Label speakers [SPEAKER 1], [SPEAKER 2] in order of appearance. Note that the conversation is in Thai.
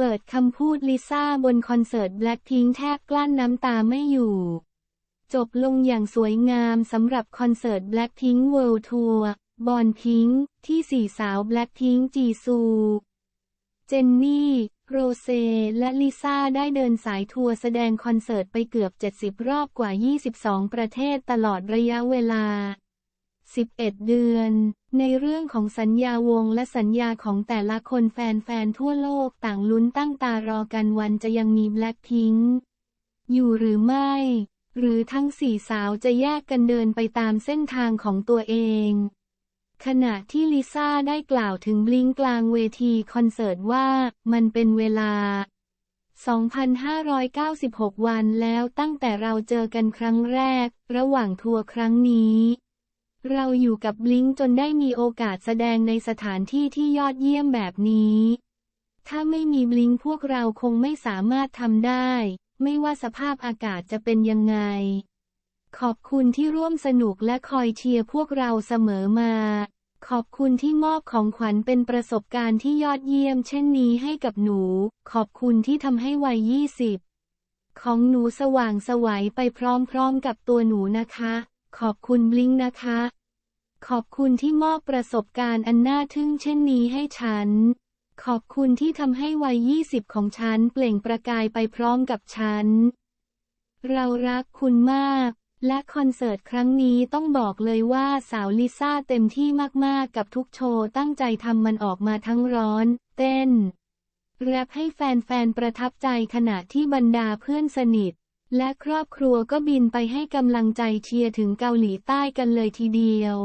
[SPEAKER 1] เปิดคำพูดลิซ่าบนคอนเสิร์ตแบล็คพิงแทบกลั้นน้ำตาไม่อยู่ จบลงอย่างสวยงามสำหรับคอนเสิร์ต Blackpink World Tour บอนพิงที่สี่สาว Blackpink จีซู เจนนี่ โรเซ และลิซ่าได้เดินสายทัวร์แสดงคอนเสิร์ตไปเกือบ 70 รอบกว่า 22 ประเทศตลอดระยะเวลา 11 เดือน ในเรื่องของสัญญาวงและสัญญาของแต่ละคนแฟนๆทั่วโลกต่างลุ้นตั้งตารอกันวันจะยังมี Blackpink อยู่หรือไม่ หรือทั้งสี่สาวจะแยกกันเดินไปตามเส้นทางของตัวเอง ขณะที่ลิซ่าได้กล่าวถึงบลิงกลางเวทีคอนเสิร์ตว่ามันเป็นเวลา 2,596 วันแล้วตั้งแต่เราเจอกันครั้งแรก ระหว่างทัวร์ครั้งนี้ เราอยู่กับบลิงจนได้มีโอกาสแสดงในสถานที่ที่ยอดเยี่ยมแบบนี้ ถ้าไม่มีบลิงพวกเราคงไม่สามารถทำได้ ไม่ว่าสภาพอากาศจะเป็นยังไง ขอบคุณที่ร่วมสนุกและคอยเชียร์พวกเราเสมอมา ขอบคุณที่มอบของขวัญเป็นประสบการณ์ที่ยอดเยี่ยมเช่นนี้ให้กับหนู ขอบคุณที่ทำให้วัย20ของหนูสว่างสวัยไปพร้อมๆกับตัวหนูนะคะ ขอบคุณบลิงนะคะ ขอบคุณที่มอบประสบการณ์อันน่าทึ่งเช่นนี้ให้ฉัน ขอบคุณที่ทำให้วัย 20 ของฉันเปล่งประกายไปพร้อมกับฉัน เรารักคุณมาก และคอนเสิร์ตครั้งนี้ต้องบอกเลยว่าสาวลิซ่าเต็มที่มากๆกับทุกโชว์ตั้งใจทำมันออกมาทั้งร้อน เต้น แรปให้แฟนๆประทับใจขณะที่บรรดาเพื่อนสนิท และครอบครัวก็บินไปให้กำลังใจเชียร์ถึงเกาหลีใต้กันเลยทีเดียว